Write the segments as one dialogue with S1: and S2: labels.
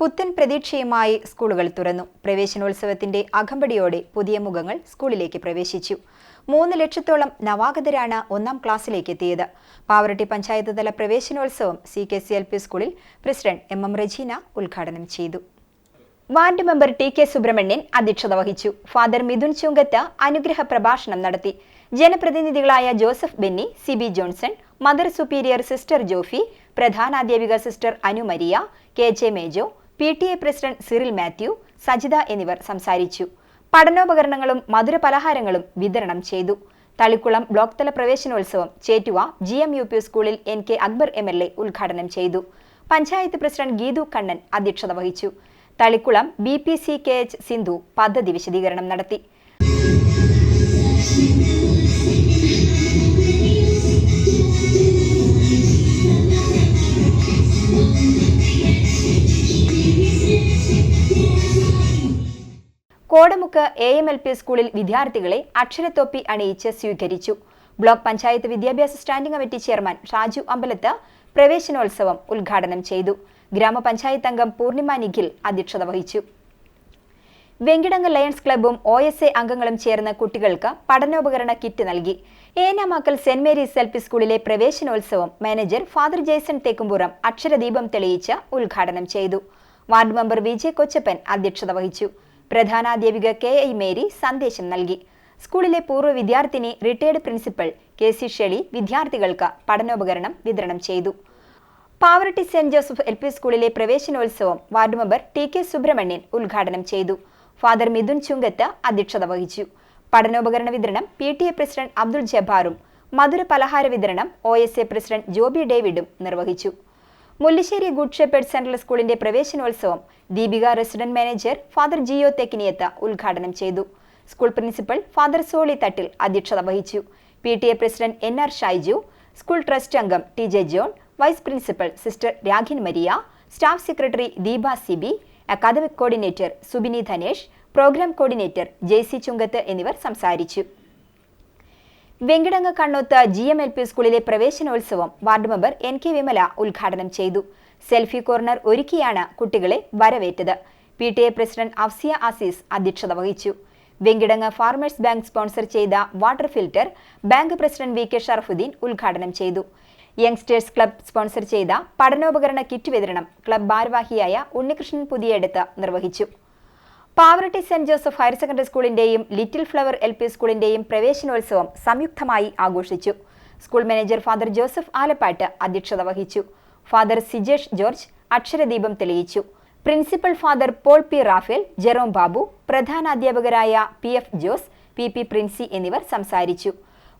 S1: പുത്തൻ പ്രതീക്ഷയുമായി സ്കൂളുകൾ തുറന്നു. പ്രവേശനോത്സവത്തിന്റെ അകമ്പടിയോടെ പുതിയ മുഖങ്ങൾ സ്കൂളിലേക്ക് പ്രവേശിച്ചു. മൂന്ന് ലക്ഷത്തോളം നവാഗതരാണ് ഒന്നാം ക്ലാസ്സിലേക്ക് എത്തിയത്. പാവറട്ടി പഞ്ചായത്ത് തല പ്രവേശനോത്സവം C K C L P സ്കൂളിൽ പ്രസിഡന്റ് എം എം റജീന ഉദ്ഘാടനം ചെയ്തു. Ward member T K Subrahmanyan അധ്യക്ഷത വഹിച്ചു. ഫാദർ മിഥുൻ ചുങ്കത്ത് അനുഗ്രഹ പ്രഭാഷണം നടത്തി. ജനപ്രതിനിധികളായ Joseph Benny C B Johnson mother superior sister Jofi പ്രധാനാധ്യാപിക sister Anumaria K J Mejo P T A president Cyril Mathew Sajitha എന്നിവർ സംസാരിച്ചു. പഠനോപകരണങ്ങളും മധുര പലഹാരങ്ങളും വിതരണം ചെയ്തു. തളിക്കുളം ബ്ലോക്ക് തല പ്രവേശനോത്സവം Chettuva G M U P സ്കൂളിൽ N K Akbar M L A ഉദ്ഘാടനം ചെയ്തു. പഞ്ചായത്ത് പ്രസിഡന്റ് ഗീതു കണ്ണൻ അധ്യക്ഷത വഹിച്ചു. Thalikulam B P C K H Sindhu പദ്ധതി വിശദീകരണം നടത്തി. Kodamukku A M L P സ്കൂളിൽ വിദ്യാർത്ഥികളെ അക്ഷരത്തൊപ്പി അണിയിച്ച് സ്വീകരിച്ചു. ബ്ലോക്ക് പഞ്ചായത്ത് വിദ്യാഭ്യാസ standing committee chairman Shaju Ambalath പ്രവേശനോത്സവം ഉദ്ഘാടനം ചെയ്തു. ഗ്രാമപഞ്ചായത്ത് അംഗം പൂർണിമ നിഖിൽ അധ്യക്ഷത വഹിച്ചു. വെങ്കിടങ്ങ് ലയൺസ് ക്ലബ്ബും ഒ എസ് എ അംഗങ്ങളും ചേർന്ന് കുട്ടികൾക്ക് പഠനോപകരണ കിറ്റ് നൽകി. Enamakkal saint Mary's L P സ്കൂളിലെ പ്രവേശനോത്സവം മാനേജർ ഫാദർ ജേസൺ തേക്കുംപുറം അക്ഷരദീപം തെളിയിച്ച് ഉദ്ഘാടനം ചെയ്തു. വാർഡ് മെമ്പർ വിജയ് കൊച്ചപ്പൻ അധ്യക്ഷത വഹിച്ചു. പ്രധാനാധ്യാപിക കെ ഐ മേരി സന്ദേശം നൽകി. സ്കൂളിലെ പൂർവ വിദ്യാർത്ഥിനി retired principal K C Shely വിദ്യാർത്ഥികൾക്ക് പഠനോപകരണം വിതരണം ചെയ്തു. Pavaratty saint Joseph L P സ്കൂളിലെ പ്രവേശനോത്സവം ward member T K Subrahmanyan ഉദ്ഘാടനം ചെയ്തു. ഫാദർ മിഥുൻ ചുങ്കത്ത് അധ്യക്ഷത വഹിച്ചു. പഠനോപകരണ വിതരണം P T A president Abdul ജബ്ബാറും മധുര പലഹാര വിതരണം O S A president Jobi ഡേവിഡും നിർവഹിച്ചു. മുല്ലശ്ശേരി ഗുഡ് ഷെപ്പേഡ് സെൻട്രൽ സ്കൂളിന്റെ പ്രവേശനോത്സവം Deepika resident manager father Jio Thekkiniyath ഉദ്ഘാടനം ചെയ്തു. School principal father Soly Thattil അധ്യക്ഷത വഹിച്ചു. P T A president N R Shaiju school trust അംഗം T J John vice principal sister Rakhin Maria staff secretary Deepa Sibi academic coordinator Subini Dhanesh programme coordinator J C Chungath എന്നിവർ സംസാരിച്ചു. Venkitangu Kannoth G M L P സ്കൂളിലെ പ്രവേശനോത്സവം ward member N K Vimala ഉദ്ഘാടനം ചെയ്തു. Selfie corner ഒരുക്കിയാണ് കുട്ടികളെ വരവേറ്റത്. P T A president Afsiya Asees അധ്യക്ഷത വഹിച്ചു. വെങ്കിടങ്ങ് ഫാർമേഴ്സ് ബാങ്ക് സ്പോൺസർ ചെയ്ത water filter bank president V K Sharafudheen ഉദ്ഘാടനം ചെയ്തു. യങ്സ്റ്റേഴ്സ് ക്ലബ് സ്പോൺസർ ചെയ്ത പഠനോപകരണ കിറ്റ് വിതരണം ക്ലബ് ഭാരവാഹിയായ ഉണ്ണികൃഷ്ണൻ പുതിയെടുത്ത് നിർവഹിച്ചു. Pavaratty saint Joseph higher secondary സ്കൂളിന്റെയും little flower L P സ്കൂളിന്റെയും പ്രവേശനോത്സവം സംയുക്തമായി ആഘോഷിച്ചു. School manager father Joseph Alappatt അധ്യക്ഷത വഹിച്ചു. ഫാദർ സിജേഷ് ജോർജ് അക്ഷരദീപം തെളിയിച്ചു. Principal father Paul P Raphael Jerome Babu പ്രധാന അധ്യാപകരായ P F Jose P P Princy എന്നിവർ സംസാരിച്ചു.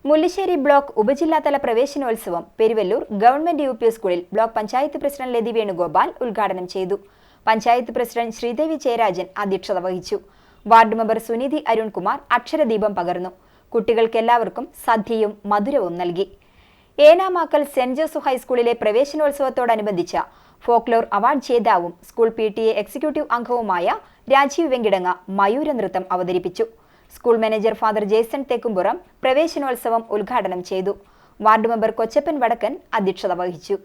S1: മുല്ലശ്ശേരി ബ്ലോക്ക് ഉപജില്ലാതല പ്രവേശനോത്സവം പെരുവല്ലൂർ ഗവൺമെന്റ് യു സ്കൂളിൽ ബ്ലോക്ക് പഞ്ചായത്ത് പ്രസിഡന്റ് ലതി വേണുഗോപാൽ ഉദ്ഘാടനം ചെയ്തു. പഞ്ചായത്ത് പ്രസിഡന്റ് ശ്രീദേവി ജയരാജൻ അധ്യക്ഷത വഹിച്ചു. വാർഡ് മെമ്പർ സുനിധി അരുൺകുമാർ അക്ഷരദീപം പകർന്നു. കുട്ടികൾക്കെല്ലാവർക്കും സദ്യയും മധുരവും നൽകി. ഏനാമാക്കൽ സെന്റ് ജോസഫ് ഹൈസ്കൂളിലെ പ്രവേശനോത്സവത്തോടനുബന്ധിച്ച folklore award ജേതാവും school P T A executive അംഗവുമായ രാജീവ് വെങ്കിടങ്ങ മയൂര നൃത്തം അവതരിപ്പിച്ചു. School manager father Jason Thekkumpuram പ്രവേശനോത്സവം ഉദ്ഘാടനം ചെയ്തു. വാർഡ് മെമ്പർ കൊച്ചപ്പൻ വടക്കൻ അധ്യക്ഷത വഹിച്ചു.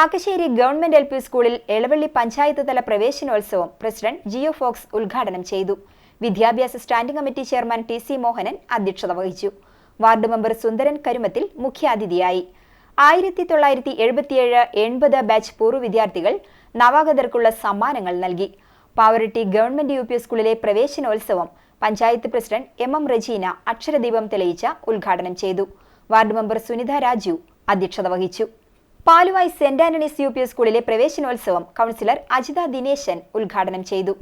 S1: കാക്കശ്ശേരി ഗവൺമെന്റ് എൽ പി സ്കൂളിൽ എളവള്ളി പഞ്ചായത്ത് തല പ്രവേശനോത്സവം പ്രസിഡന്റ് ജിയോ ഫോക്സ് ഉദ്ഘാടനം ചെയ്തു. വിദ്യാഭ്യാസ standing committee chairman T C Mohanan അധ്യക്ഷത വഹിച്ചു. വാർഡ് മെമ്പർ സുന്ദരൻ കരുമത്തിൽ മുഖ്യാതിഥിയായി. ആയിരത്തി തൊള്ളായിരത്തി എഴുപത്തിയേഴ് എൺപത് ബാച്ച് പൂർവ വിദ്യാർത്ഥികൾ നവാഗതർക്കുള്ള സമ്മാനങ്ങൾ നൽകി. പാവറട്ടി ഗവൺമെന്റ് യു പി സ്കൂളിലെ പ്രവേശനോത്സവം panchayat president M M Rajeena അക്ഷരദീപം തെളിയിച്ച ഉദ്ഘാടനം ചെയ്തു. വാർഡ് മെമ്പർ സുനിത രാജു അധ്യക്ഷത വഹിച്ചു. Paluvai saint Antony's U P സ്കൂളിലെ പ്രവേശനോത്സവം കൗൺസിലർ അജിത ദിനേശൻ ഉദ്ഘാടനം ചെയ്തു.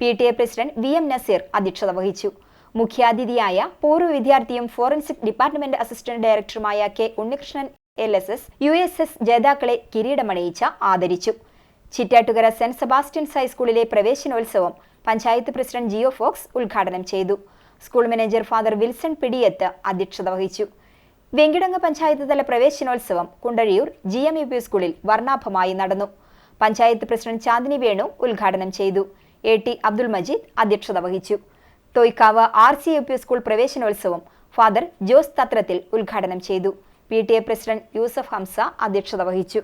S1: P T A president V M Naseer അധ്യക്ഷത വഹിച്ചു. മുഖ്യാതിഥിയായ പൂർവ വിദ്യാർത്ഥിയും ഫോറൻസിക് ഡിപ്പാർട്ട്മെന്റ് അസിസ്റ്റന്റ് ഡയറക്ടറുമായ K Unnikrishnan L S S U S S ജേതാക്കളെ കിരീടമണിയിച്ച ആദരിച്ചു. ചിറ്റാറ്റുകര സെന്റ് സെബാസ്റ്റ്യൻസ് ഹൈസ്കൂളിലെ പ്രവേശനോത്സവം പഞ്ചായത്ത് പ്രസിഡന്റ് ജിയോ ഫോക്സ് ഉദ്ഘാടനം ചെയ്തു. School manager father Wilson Pidiyath അധ്യക്ഷത വഹിച്ചു. വെങ്കിടങ്ങ് പഞ്ചായത്ത് തല പ്രവേശനോത്സവം Kundazhiyur G M U P സ്കൂളിൽ വർണാഭമായി നടന്നു. പഞ്ചായത്ത് പ്രസിഡന്റ് ചാന്ദിനി വേണു ഉദ്ഘാടനം ചെയ്തു. എ ടി അബ്ദുൽ മജീദ് അധ്യക്ഷത വഹിച്ചു. Thoykkavu R C U P school പ്രവേശനോത്സവം ഫാദർ ജോസ് തത്രത്തിൽ ഉദ്ഘാടനം ചെയ്തു. P T A president Yusuf Hamsa അധ്യക്ഷത വഹിച്ചു.